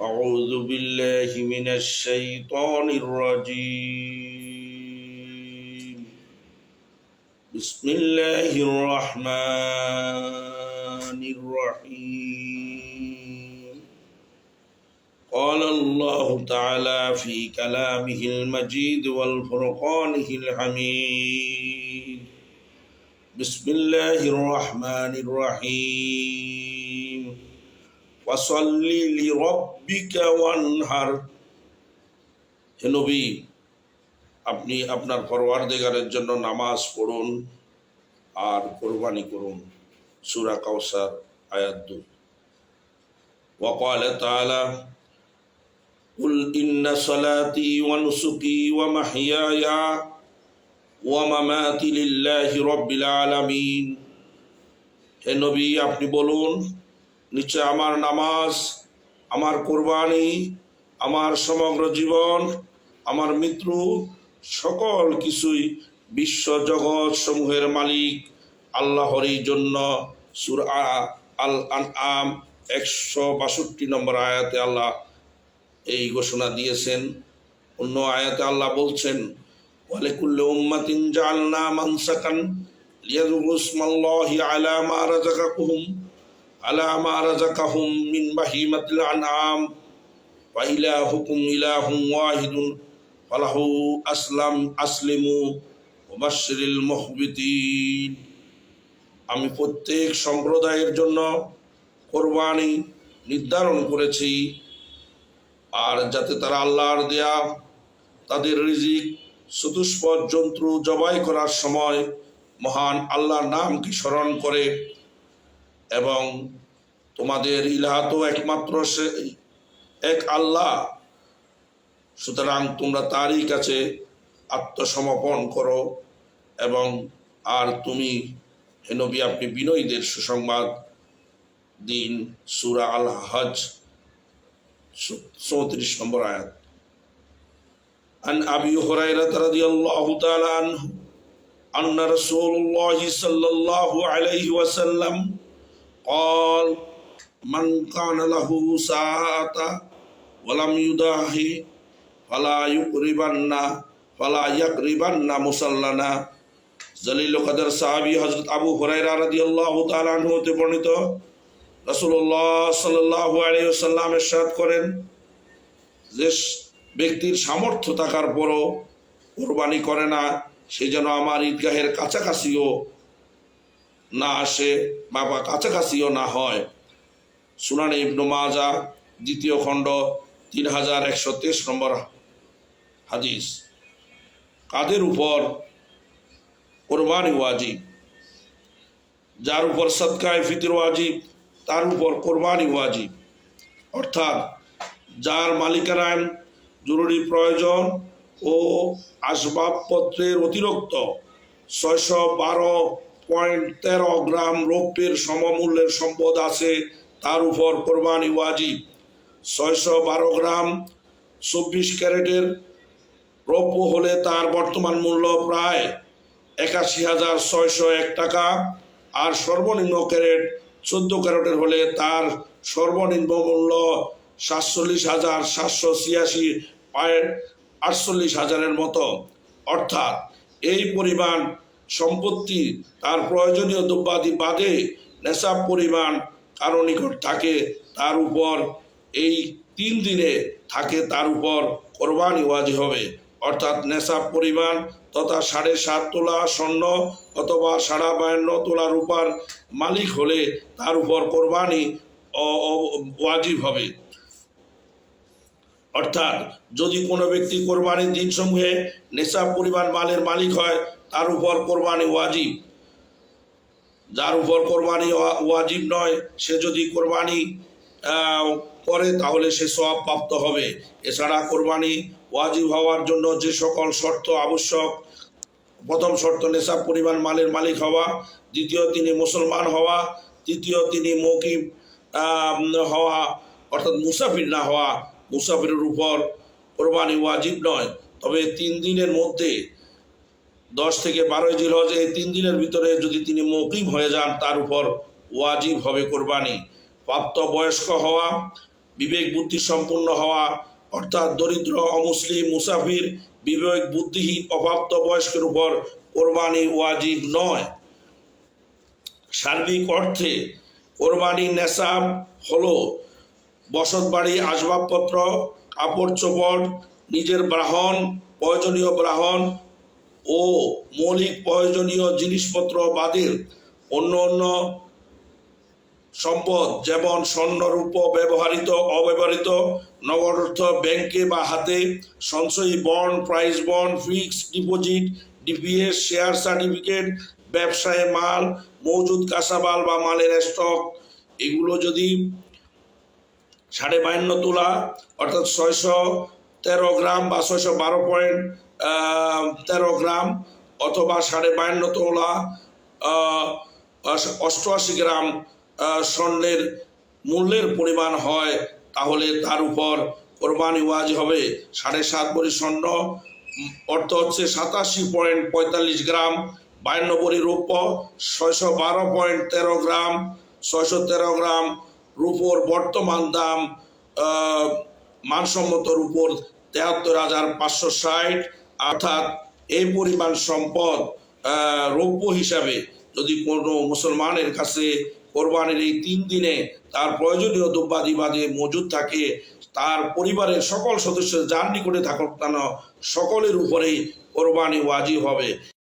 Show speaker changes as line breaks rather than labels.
أعوذ بالله من الشيطان الرجيم. بسم الله الرحمن الرحيم. قال الله تعالى في كلامه المجيد والفرقانه الحميد. بسم الله الرحمن الرحيم. فصل لربك وانهر হে নবী আপনি আপনার পরওয়ারদেগারের জন্য নামাজ পড়ুন আর কোরবানি করুন সূরা কাউসার আয়াত দুই وقال تعالى قل إن صلاتي ونسكي ومحياي ومماتي لله رب العالمين হে নবী আপনি বলুন নিশ্চয় আমার নামাজ, আমার কোরবানি, আমার সমগ্র জীবন, আমার মৃত্যু, সকল কিছুই বিশ্ব জগৎ সমূহের মালিক আল্লাহরই জন্য। সুর আল আন আম একশো বাষট্টি নম্বর আয়াতে আল্লাহ এই ঘোষণা দিয়েছেন। অন্য আয়াতে আল্লাহ বলছেন, ওয়ালিকুল্লি উম্মাতিন জাআলনা মানসাকান লিয়াযকুরু ইসমাল্লাহি আলা মা রাযাকাকুহুম আসলাম আমি প্রত্যেক সম্প্রদায়ের জন্য কোরবানি নির্ধারণ করেছি, আর যাতে তারা আল্লাহর দেয়া তাদের রিজিক, চতুষ্পদ জন্তু জবাই করার সময় মহান আল্লাহর নামকে স্মরণ করে এবং তোমাদের ইলাহা তো একমাত্র সে এক আল্লাহ সুতরাং তোমরা তারই কাছে আত্মসমর্পণ করো এবং আর তুমি হে নবী আপনি বিনয়ীদের সুসংবাদ দিন সুরা আল হজ চৌত্রিশ নম্বর আয়াত عن أبي هريرة رضي الله تعالى عنه أن رسول الله صلى الله عليه وسلم قال من كان له ساعة ولم يداهي فلا يقربن فلا يقربن مصلنا জলিল কদর সাহাবি হজরত আবু হুরাইরা রাদিয়াল্লাহু তাআলা আনহু হতে বর্ণিত রাসূলুল্লাহ সাল্লাল্লাহু আলাইহি ওয়াসাল্লাম ইরশাদ করেন যে ব্যক্তির সামর্থ্য থাকার পরও কোরবানি করে না সে যেন আমার ঈদগাহের কাছাকাছিও না আসে বা কাছাকাছিও না হয়। সুনানি ইবনু মাজা, দ্বিতীয় খণ্ড, তিন হাজার একশো তেইশ নম্বর হাদিস। কাদের উপর? কোরবানি ওয়াজিব। যার উপর সৎকায় ফিতর ওয়াজিব, তার উপর কোরবানি ওয়াজিব। অর্থাৎ, যার মালিকানায় জরুরি প্রয়োজন ও আসবাবপত্রের অতিরিক্ত ছয়শো বারো পয়েন্ট তেরো গ্রাম রৌপ্যের সমমূল্যের সম্পদ আছে, তার উপর কোরবানি ওয়াজিব। ছয়শো বারো গ্রাম চব্বিশ ক্যারেটের রৌপ্য হলে তার বর্তমান মূল্য প্রায় একাশি হাজার ছয়শো এক টাকা, আর সর্বনিম্ন ক্যারেট চোদ্দ ক্যারেটের হলে তার সর্বনিম্ন মূল্য সাতচল্লিশ হাজার সাতশো ছিয়াশি পয়েন্ট আটচল্লিশ হাজারের মতো। অর্থাৎ এই পরিমাণ সম্পত্তি তার প্রয়োজনীয় দ্রব্যাদি বাদে নেশাব পরিমাণ কারও নিকট থাকে, তার উপর এই তিন দিনে থাকে, তার উপর কোরবানি ওয়াজি হবে। অর্থাৎ নেশাব পরিমাণ তথা সাড়ে সাত তোলা স্বর্ণ অথবা সাড়া বায়ান্ন তোলা রূপার মালিক হলে তার উপর কোরবানি ওয়াজিব হবে। অর্থাৎ যদি কোনো ব্যক্তি কোরবানির দিনসমূহে নেশাব পরিমাণ মালের মালিক হয়, তার উপর কোরবানি ওয়াজিব। যার উপর কোরবানি ওয়া- ওয়াজিব নয়, সে যদি কোরবানি করে, তাহলে সে সব প্রাপ্ত হবে। এছাড়া কোরবানি ওয়াজিব হওয়ার জন্য যে সকল শর্ত আবশ্যক, প্রথম শর্ত নেশাব পরিমাণ মালের মালিক হওয়া, দ্বিতীয় তিনি মুসলমান হওয়া, তৃতীয় তিনি মৌকিব হওয়া, অর্থাৎ মুসাফির না হওয়া মুসাফিরের উপর কোরবানি ওয়াজিব নয়। তবে তিন দিনের মধ্যে, দশ থেকে বারোই জিলহজ, এই তিন দিনের ভিতরে যদি তিনি মৌকিম হয়ে যান, তার উপর ওয়াজিব হবে কোরবানি। প্রাপ্ত বয়স্ক হওয়া, বিবেক বুদ্ধি সম্পন্ন হওয়া, অর্থাৎ দরিদ্র, অমুসলিম, মুসাফির, বিবেক বুদ্ধিহীন, অপ্রাপ্ত বয়স্কের উপর কোরবানি ওয়াজিব নয়। সার্বিক অর্থে কোরবানি নেশাব হলো বসত বাড়ি আসবাবপত্র, কাপড় চোপড়, নিজের ব্রাহ্মণ প্রয়োজনীয় ব্রাহ্মণ ও মৌলিক প্রয়োজনীয় জিনিসপত্র বাদের অন্য অন্য সম্পদ যেমন স্বর্ণ, রূপ, ব্যবহৃত, অব্যবহৃত, নগদ অর্থ ব্যাংকে বা হাতে, সঞ্চয়ী bond, price bond, fixed deposit, DPS, share certificate, ব্যবসায় মাল, মজুদ কাঁচামাল বা মালের স্টক। এগুলো যদি সাড়ে বায়ান্ন তোলা, অর্থাৎ ছয়শো তেরো গ্রাম বা ছয়শো বারো পয়েন্ট তেরো গ্রাম অথবা সাড়ে বায়ান্ন তোলা অষ্টআশি গ্রাম স্বর্ণের মূল্যের পরিমাণ হয়, তাহলে তার উপর কোরবানি ওয়াজ হবে। সাড়ে সাত ভরি স্বর্ণ, অর্থ হচ্ছে সাতাশি পয়েন্ট পঁয়তাল্লিশ গ্রাম, বায়ান্ন ভরি রৌপ্য, ছয়শো বারো পয়েন্ট তেরো গ্রাম, ছয়শো তেরো গ্রাম রূপোর বর্তমান দাম মানসম্মত রূপোর তেহাত্তর হাজার পাঁচশো ষাট, অর্থাৎ এই পরিমাণ সম্পদ রৌপ্য হিসাবে যদি কোনো মুসলমানের কাছে কোরবানির এই তিন দিনে তার প্রয়োজনীয় দ্রব্যাদি বাদে মজুদ থাকে, তার পরিবারের সকল সদস্য যার নিকটে থাকুক কেন সকলের উপরেই কোরবানি ওয়াজিব হবে।